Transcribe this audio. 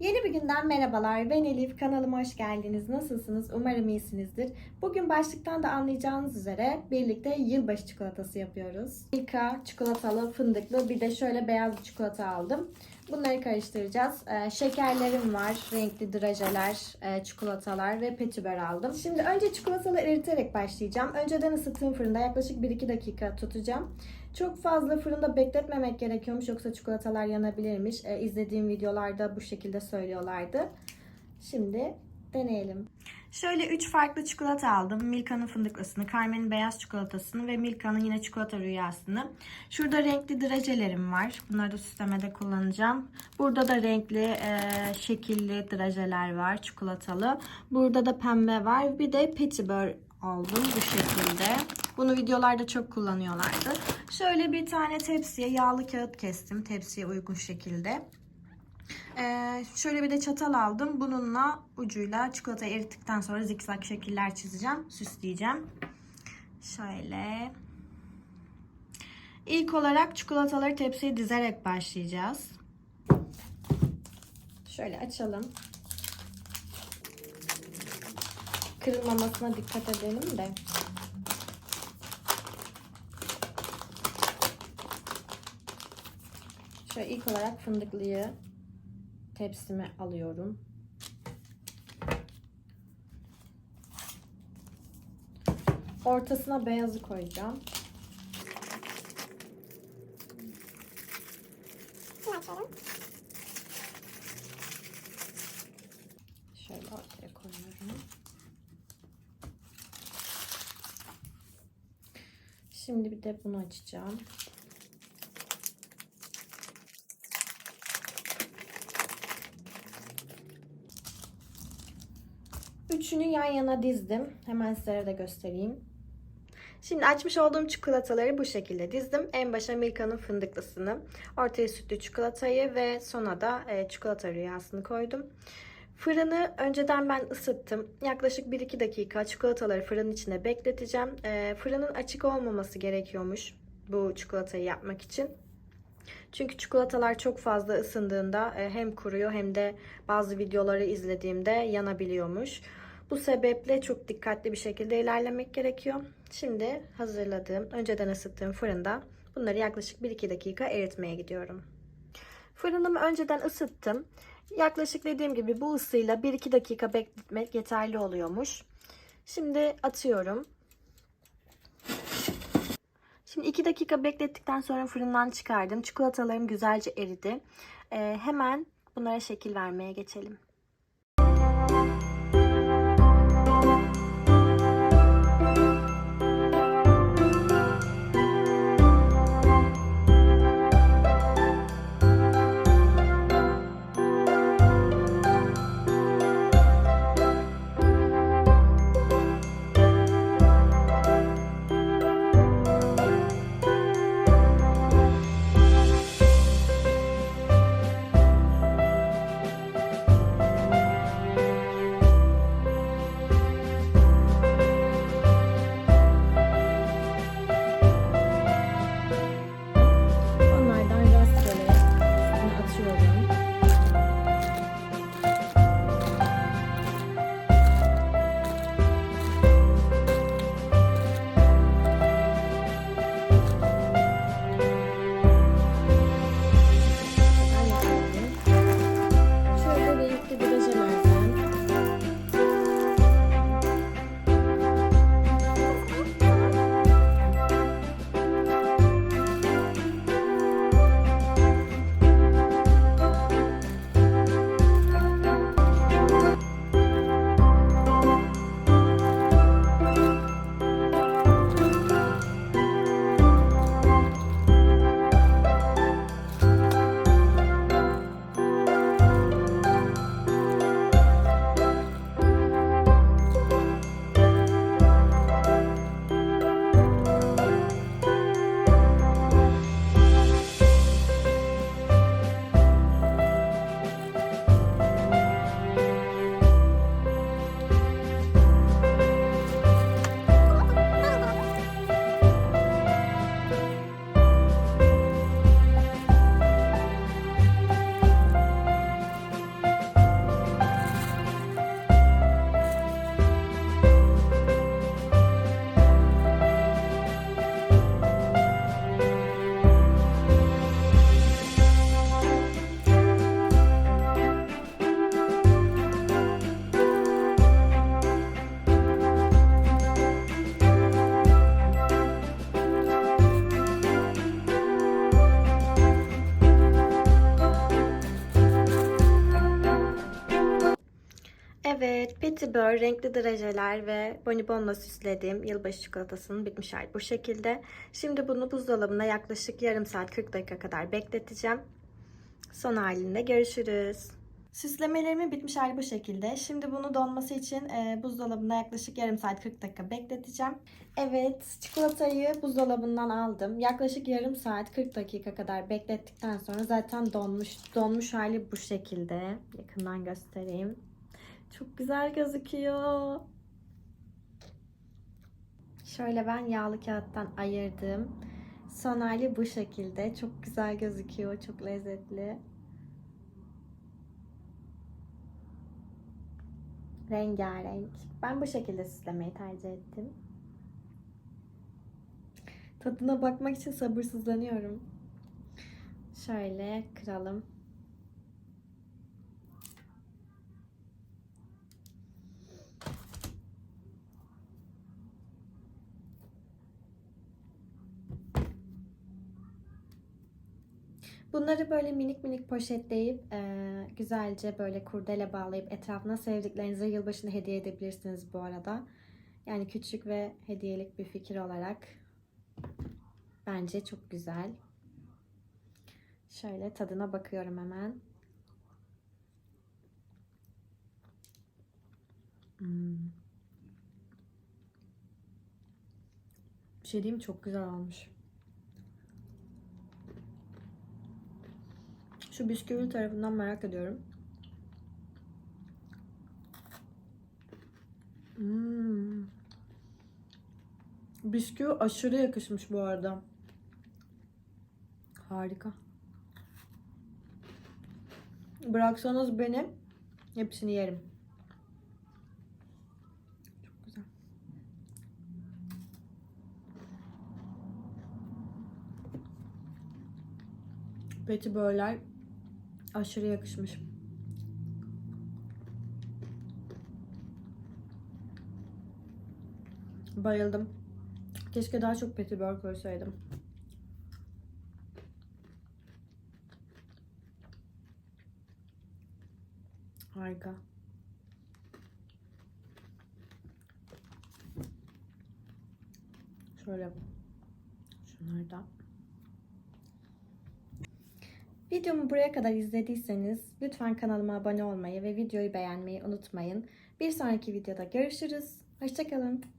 Yeni bir günden merhabalar. Ben Elif. Kanalıma hoş geldiniz. Nasılsınız? Umarım iyisinizdir. Bugün başlıktan da anlayacağınız üzere birlikte yılbaşı çikolatası yapıyoruz. Milka çikolatalı, fındıklı bir de şöyle beyaz çikolata aldım. Bunları karıştıracağız. Ee, şekerlerim var, renkli drajeler, e, çikolatalar ve petibör aldım. Şimdi önce çikolataları eriterek başlayacağım. Önceden ısıttığım fırında yaklaşık 1-2 dakika tutacağım. Çok fazla fırında bekletmemek gerekiyormuş yoksa çikolatalar yanabilirmiş. Ee, izlediğim videolarda bu şekilde söylüyorlardı. Şimdi deneyelim. Şöyle 3 farklı çikolata aldım. Milka'nın fındıklısını, Carmen'in beyaz çikolatasını ve Milka'nın yine çikolata rüyasını. Şurada renkli drajelerim var. Bunları da süslemede kullanacağım. Burada da renkli, e, şekilli drajeler var, çikolatalı. Burada da pembe var. Bir de petibör aldım bu şekilde. Bunu videolarda çok kullanıyorlardı. Şöyle bir tane tepsiye yağlı kağıt kestim. Tepsiye uygun şekilde. Ee, şöyle bir de çatal aldım. Bununla ucuyla çikolata erittikten sonra zikzak şekiller çizeceğim. Süsleyeceğim. Şöyle. İlk olarak çikolataları tepsiye dizerek başlayacağız. Şöyle açalım. Kırılmamasına dikkat edelim de. Şöyle ilk olarak fındıklıyı tepsime alıyorum. Ortasına beyazı koyacağım. Şöyle ortaya koyuyorum. Şimdi bir de bunu açacağım. Üçünü yan yana dizdim. Hemen size de göstereyim. Şimdi açmış olduğum çikolataları bu şekilde dizdim. En başa Milka'nın fındıklısını, ortaya sütlü çikolatayı ve sona da e, çikolata rüyasını koydum. Fırını önceden ben ısıttım. Yaklaşık 1-2 dakika çikolataları fırının içinde bekleteceğim. E, fırının açık olmaması gerekiyormuş bu çikolatayı yapmak için. Çünkü çikolatalar çok fazla ısındığında e, hem kuruyor hem de bazı videoları izlediğimde yanabiliyormuş. Bu sebeple çok dikkatli bir şekilde ilerlemek gerekiyor. Şimdi hazırladığım, önceden ısıttığım fırında bunları yaklaşık 1-2 dakika eritmeye gidiyorum. Fırınımı önceden ısıttım. Yaklaşık dediğim gibi bu ısıyla 1-2 dakika bekletmek yeterli oluyormuş. Şimdi atıyorum. Şimdi 2 dakika beklettikten sonra fırından çıkardım. Çikolatalarım güzelce eridi. Ee, hemen bunlara şekil vermeye geçelim. Evet, Petibör, renkli drajeler ve bonibonla süslediğim yılbaşı çikolatasının bitmiş hali bu şekilde. Şimdi bunu buzdolabına yaklaşık yarım saat 40 dakika kadar bekleteceğim. Son halinde görüşürüz. Süslemelerimin bitmiş hali bu şekilde. Şimdi bunu donması için e, buzdolabında yaklaşık yarım saat 40 dakika bekleteceğim. Evet, çikolatayı buzdolabından aldım. Yaklaşık yarım saat 40 dakika kadar beklettikten sonra zaten donmuş. Donmuş hali bu şekilde. Yakından göstereyim. Çok güzel gözüküyor. Şöyle ben yağlı kağıttan ayırdım. Son hali bu şekilde. Çok güzel gözüküyor. Çok lezzetli. Rengarenk. Ben bu şekilde süslemeyi tercih ettim. Tadına bakmak için sabırsızlanıyorum. Şöyle kıralım. Bunları böyle minik minik poşetleyip e, güzelce böyle kurdele bağlayıp etrafına sevdiklerinize yılbaşında hediye edebilirsiniz bu arada. Yani küçük ve hediyelik bir fikir olarak bence çok güzel. Şöyle tadına bakıyorum hemen. Hmm. Bir şey diyeyim? Çok güzel olmuş. Şu bisküvi tarafından merak ediyorum. Hmm. Bisküvi aşırı yakışmış bu arada. Harika. Bıraksanız beni hepsini yerim. Çok güzel. Petibörler aşırı yakışmış. Bayıldım. Keşke daha çok petibör koysaydım. Harika. Şöyle şunları da. Videomu buraya kadar izlediyseniz lütfen kanalıma abone olmayı ve videoyu beğenmeyi unutmayın. Bir sonraki videoda görüşürüz. Hoşçakalın.